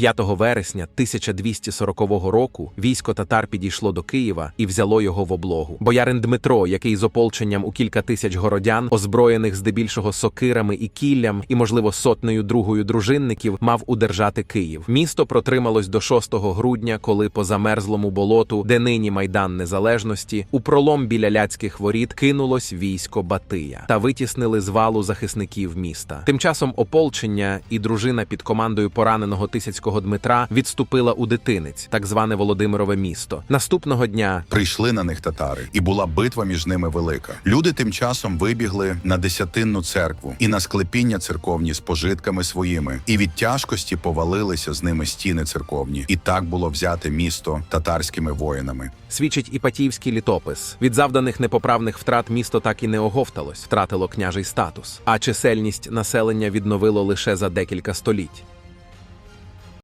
5 вересня 1240 року військо татар підійшло до Києва і взяло його в облогу. Боярин Дмитро, який з ополченням у кілька тисяч городян, озброєних здебільшого сокирами і кіллям, і, можливо, сотнею другою дружинників, мав удержати Київ. Місто протрималось до 6 грудня, коли по замерзлому болоту, де нині майдан незалежності, у пролом біля ляцьких воріт кинулось військо Батия та витіснили з валу захисників міста. Тим часом ополчення і дружина під командою пораненого тисяцького Дмитра відступила у дитинець, так зване Володимирове місто. Наступного дня Прийшли на них татари, і була битва між ними велика. Люди тим часом вибігли на десятинну церкву і на склепіння церковні з пожитками своїми, і від тяжкості повалилися з ними стіни церковні. І так було взяте місто татарськими воїнами. свідчить Іпатіївський літопис. Від завданих непоправних втрат місто так і не оговталось, втратило княжий статус, а чисельність населення відновило лише за декілька століть.